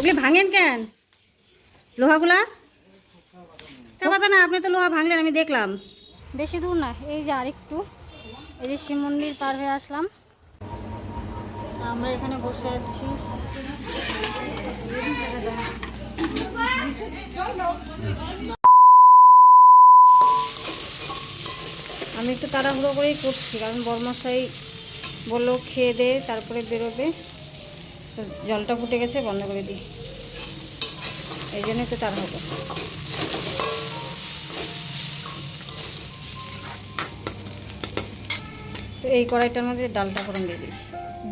ওগুলি ভাঙেন কেন? লোহাগুলা? চাপাতা না, আপনি তো লোহা ভাঙলেন, আমি দেখলাম। বেশি দূর না, এই যে আরেকটু। এই যে শিব মন্দির পার হয়ে আসলাম। আমরা এখানে বসে আছি। আমি একটু তাড়াহুড়ো করেই করছি, কারণ বর্মশাই বলল খেয়ে দে, তারপরে বেরোবে। তো জলটা ফুটে গেছে, বন্ধ করে দিই। এই জন্য তার তাড়াহুড়ো তো এই কড়াইটার মধ্যে ডালটা ফোড়ন দিয়ে দিই।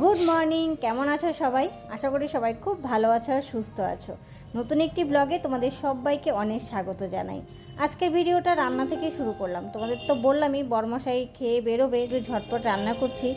গুড মর্নিং, কেমন আছো সবাই? আশা করি সবাই খুব ভালো আছো আর সুস্থ আছো। নতুন একটি ব্লগে তোমাদের সবাইকে অনেক স্বাগত জানাই। আজকের ভিডিওটা রান্না থেকে শুরু করলাম। তোমাদের তো বললামই, বর্মশাই খেয়ে বেরোবে, একটু ঝটপট রান্না করছি।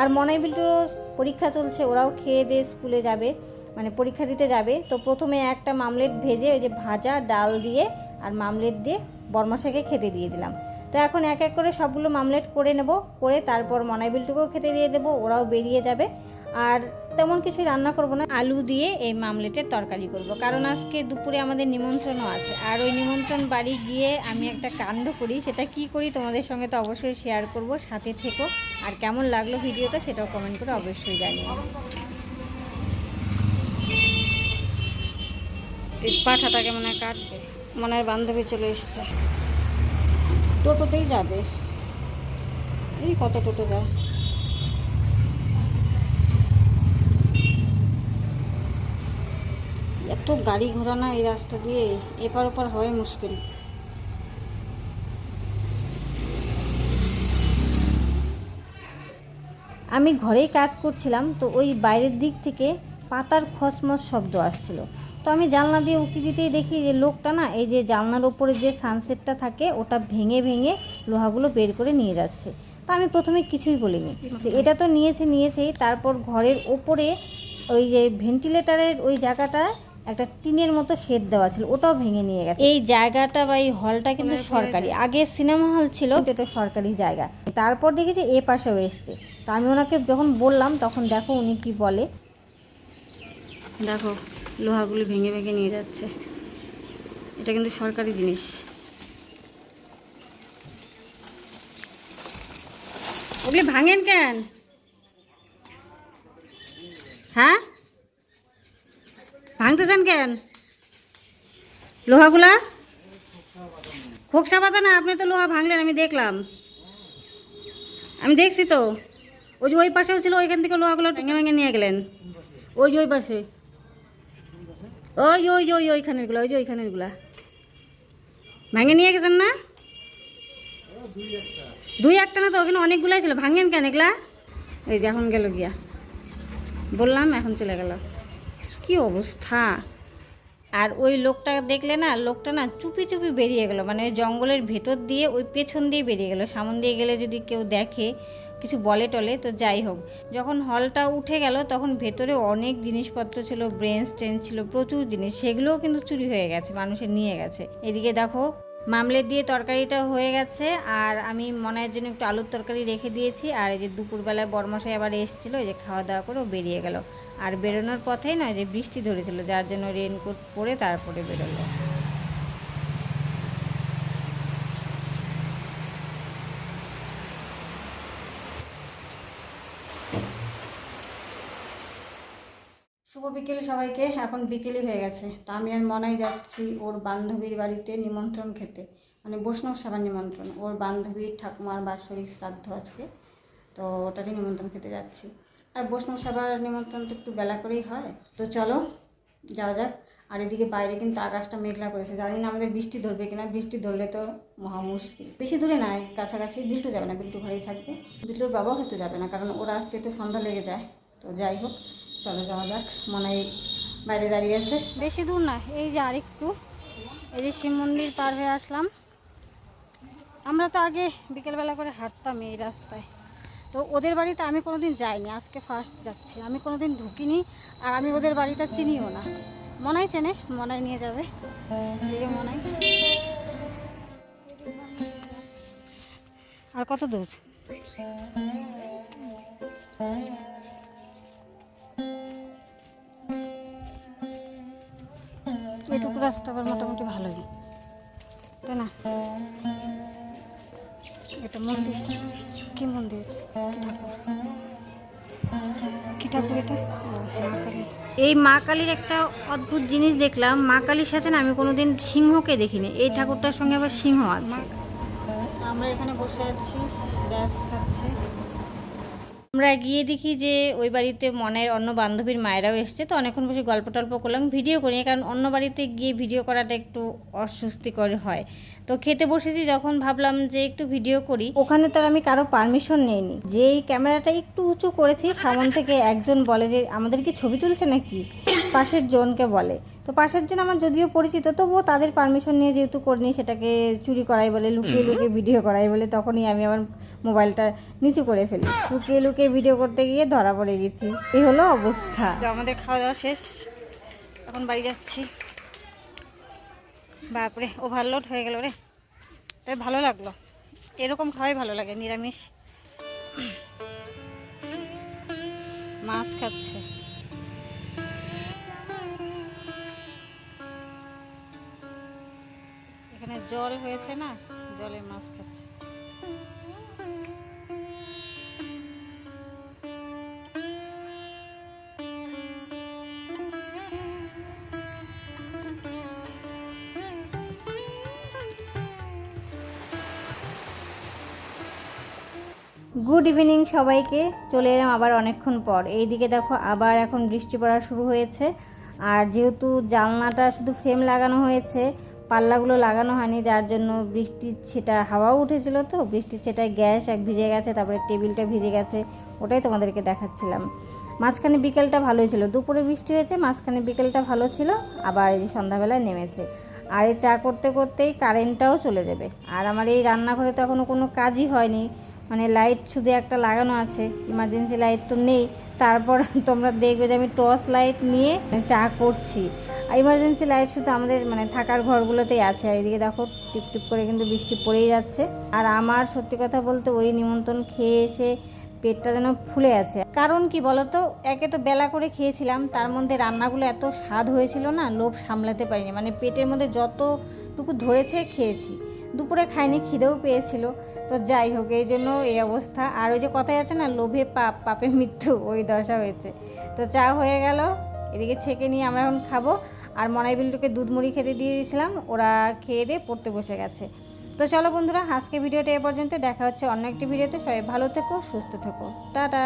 আর মনাই বিল্টুরও পরীক্ষা চলছে, ওরাও খেয়ে দিয়ে স্কুলে যাবে মানে পরীক্ষা দিতে যাবে। তো প্রথমে একটা মামলেট ভেজে ওই যে ভাজা ডাল দিয়ে আর মামলেট দিয়ে বর্মাশাকে খেতে দিয়ে দিলাম। তো এখন এক এক করে সবগুলো মামলেট করে নেব, করে তারপর মনাই বিল্টুকেও খেতে দিয়ে দেবো, ওরাও বেরিয়ে যাবে। আর তেমন কিছু রান্না করব না। আলু দিয়ে এই মামলেটের তরকারি করব। কারণ আজকে দুপুরে আমাদের নিমন্ত্রণও আছে। আর ওই নিমন্ত্রণ বাড়ি গিয়ে আমি একটা কাণ্ড করি। সেটা কি করি তোমাদের সঙ্গে তো অবশ্যই শেয়ার করব। সাথে থেকো। আর কেমন লাগল ভিডিওটা সেটাও কমেন্ট করে অবশ্যই জানিও। এই পাঠাটাকে মনে হয় কাটবে? মনে হয় বান্ধবী চলে এসছে। টোটোতেই যাবে। এই কত টোটো যায়? এত গাড়ি ঘোড়া না এই রাস্তা দিয়ে এপার ওপার হয় মুশকিল। আমি ঘরেই কাজ করছিলাম, তো ওই বাইরের দিক থেকে পাতার খসমস শব্দ আসছিল। তো আমি জানলা দিয়ে উঁকি দিতেই দেখি যে লোকটা না, এই যে জানলার ওপরে যে সানসেটটা থাকে, ওটা ভেঙে ভেঙে লোহাগুলো বের করে নিয়ে যাচ্ছে। তো আমি প্রথমে কিছুই বলিনি। এটা তো নিয়েছে নিয়েছেই তারপর ঘরের ওপরে ওই যে ভেন্টিলেটারের ওই জায়গাটা একটা টিনের মতো শেড দেওয়া ছিল ওটাও ভেঙে নিয়ে গেছে। এই জায়গাটা বা এই হলটা কিন্তু সরকারি। আগে সিনেমা হল ছিল। এটা সরকারি জায়গা। তারপর দেখেছি এ পাশেও এসছে। তো আমি ওনাকে যখন বললাম তখন দেখো উনি কি বলে। দেখো লোহাগুলি ভেঙে ভেঙে নিয়ে যাচ্ছে। এটা কিন্তু সরকারি জিনিস। ওগুলি ভাঙেন কেন? হ্যাঁ? ভাঙতে চান কেন লোহাগুলা খোকসা পাতা না, আপনি তো লোহা ভাঙলেন, আমি দেখলাম। আমি দেখছি তো। ওই যে ওই পাশেও ছিল, ওইখান থেকে লোহাগুলো ভেঙে ভেঙে নিয়ে গেলেন। ওই ওই পাশে। ওই ওই ওই ওইখানেরগুলো, ওই যে ওইখানেরগুলা। ভাঙে নিয়ে গেছেন না? দুই একটা না তো, ওখানে অনেকগুলাই ছিল। ভাঙেন কেন এগুলা? এই যে, এখন গেল গিয়া। বললাম, এখন চলে গেল। কি অবস্থা? আর ওই লোকটা দেখলে না, লোকটা না চুপি চুপি বেরিয়ে গেল। মানে ওই জঙ্গলের ভেতর দিয়ে, ওই পেছন দিয়ে বেরিয়ে গেল। সামন দিয়ে গেলে যদি কেউ দেখে, কিছু বলে টলে, তো যাই হোক। যখন হলটা উঠে গেল, তখন ভেতরে অনেক জিনিসপত্র ছিল ব্রেন স্টেন ছিল, প্রচুর জিনিস। সেগুলোও কিন্তু চুরি হয়ে গেছে, মানুষের নিয়ে গেছে। এদিকে দেখো মামলেট দিয়ে তরকারিটা হয়ে গেছে, আর আমি মনের জন্য একটু আলুর তরকারি রেখে দিয়েছি, আর এই যে দুপুরবেলায় বরমশাই আবার এসেছিল, এই যে খাওয়া দাওয়া করে বেরিয়ে গেল। আর বেরোনোর পথেই নয় যে বৃষ্টি ধরেছিল, যার জন্য রেনকোট পরে তারপরে বেরোলো। শুভ বিকেল সবাইকে, এখন বিকেলই হয়ে গেছে। তো আমি আর মনাই যাচ্ছি ওর বান্ধবীর বাড়িতে নিমন্ত্রণ খেতে। মানে বৈষ্ণব সেবার নিমন্ত্রণ। ওর বান্ধবীর ঠাকুমার বাৎসরিক শ্রাদ্ধ আজকে। তো ওটারই নিমন্ত্রণ খেতে যাচ্ছি। আর বৈষ্ণব সেবার নিমন্ত্রণ তো একটু বেলা করেই হয়। তো চলো, যাওয়া যাক। আর এদিকে বাইরে কিন্তু আকাশটা মেঘলা করেছে। জানি না আমাদের বৃষ্টি ধরবে কিনা। বৃষ্টি ধরলে তো মহা মুশকিল। বেশি দূরে নাই কাছাকাছি বিল্টু যাবে না। বিল্টু ঘরেই থাকবে। বিল্টুর বাবাও হয়তো যাবে না, কারণ ওরা আসতে তো সন্ধ্যা লেগে যায়। তো যাই হোক চলো যাওয়া যাক, মনে হয় বাইরে দাঁড়িয়ে আছে। বেশি দূর না, এই যে আরেকটু। এই যে শিব মন্দির পার হয়ে আসলাম। আমরা তো আগে বিকেলবেলা করে হাঁটতাম এই রাস্তায়। তো ওদের বাড়িতে আমি কোনো দিন যাইনি, আজকে ফার্স্ট যাচ্ছি। আমি কোনো দিন ঢুকিনি, আর আমি ওদের বাড়িটা চিনিও না। মনে মনাই চেনে মনাই নিয়ে যাবে। আর কত দূর? রাস্তা আবার মোটামুটি ভালোই। তাই না? এটা মন্দির। কি মন্দির কি ঠাকুর? কি ঠাকুর এটা? এই মা কালীর একটা অদ্ভুত জিনিস দেখলাম। মা কালীর সাথে না আমি কোনোদিন সিংহকে দেখিনি। এই ঠাকুরটার সঙ্গে আবার সিংহ আছে। আমরা এখানে বসে আছি গ্যাস খাচ্ছি। আমরা গিয়ে দেখি যে ওই বাড়িতে মনের অন্য বান্ধবীর মায়েরাও এসছে। তো অনেকক্ষণ বসে গল্প টল্প করলাম, ভিডিও করি, কারণ অন্য বাড়িতে গিয়ে ভিডিও করাটা একটু অস্বস্তিকর হয়। তো খেতে বসেছি, যখন ভাবলাম যে একটু ভিডিও করি। ওখানে তো আমি কারও পারমিশন নিইনি। যেই ক্যামেরাটা একটু উঁচু করেছি, সামন থেকে একজন বলে যে, আমাদের কি ছবি তুলছে নাকি? পাশের জনকে বলে। তো পাশের জন্য আমার যদিও পরিচিত তবুও তাদের পারমিশন নিয়ে যেহেতু করিনি সেটাকে চুরি করাই বলে লুকিয়ে লুকিয়ে ভিডিও করাই বলে তখনই আমি আমার মোবাইলটা নিচু করে ফেলি। লুকিয়ে লুকিয়ে ভিডিও করতে গিয়ে ধরা পড়ে গেছি। এই হলো অবস্থা। তো আমাদের খাওয়া দাওয়া শেষ। এখন বাড়ি যাচ্ছি। বাপরে ওভারলোড হয়ে গেল রে। তাই ভালো লাগল। এরকম খাওয়াই ভালো লাগে নিরামিষ। মাছ খাচ্ছে। জল হয়েছে না জলে মাছ খাচ্ছে। গুড ইভিনিং সবাইকে, চলে এলাম আবার অনেকক্ষণ পর। এইদিকে দেখো আবার এখন বৃষ্টি পড়া শুরু হয়েছে। আর যেহেতু জানলাটা শুধু ফ্রেম লাগানো হয়েছে পাল্লাগুলো লাগানো হয়নি, যার জন্য বৃষ্টির ছেটা, হাওয়াও উঠেছিল তো বৃষ্টির ছেটায় গ্যাস এক ভিজে গেছে, তারপরে টেবিলটা ভিজে গেছে, ওটাই তোমাদেরকে দেখাচ্ছিলাম। মাঝখানে বিকেলটা ভালোই ছিল, দুপুরে বৃষ্টি হয়েছে, মাঝখানে বিকেলটা ভালো ছিল, আবার এই সন্ধ্যাবেলায় নেমেছে। আর এই চা করতে করতেই কারেন্টটাও চলে যাবে, আর আমার এই রান্নাঘরে তো এখনও কোনো কাজই হয়নি মানে লাইট শুধু একটা লাগানো আছে ইমার্জেন্সি লাইট তো নেই, তারপর তোমরা দেখবে যে আমি টর্চ লাইট নিয়ে চা করছি। ইমার্জেন্সি লাইট শুধু আমাদের মানে থাকার ঘরগুলোতেই আছে। আর এদিকে দেখো, টিপ টিপ করে কিন্তু বৃষ্টি পড়েই যাচ্ছে। আর আমার সত্যি কথা বলতে ওই নিমন্ত্রণ খেয়ে এসে পেটটা যেন ফুলে আছে। কারণ কি বলতো, একে তো বেলা করে খেয়েছিলাম, তার মধ্যে রান্নাগুলো এত স্বাদ হয়েছিল না, লোভ সামলাতে পারিনি। মানে পেটের মধ্যে যতটুকু ধরেছে খেয়েছি। দুপুরে খাইনি, খিদেও পেয়েছিল। তো যাই হোক, এই জন্য এই অবস্থা। আর ওই যে কথাই আছে না, লোভে পাপ, পাপে মৃত্যু, ওই দশা হয়েছে। তো চা হয়ে গেল এদিকে ছেঁকে নিয়ে আমরা এখন খাব। আর মনাই বিলটুকে দুধ মুড়ি খেতে দিয়ে দিয়েছিলাম, ওরা খেয়ে দিয়ে পড়তে বসে গেছে। তো চলো বন্ধুরা, আজকে ভিডিওটা এ পর্যন্ত, দেখা হচ্ছে অন্য একটি ভিডিওতে। সবাই ভালো থেকো, সুস্থ থেকো। টাটা!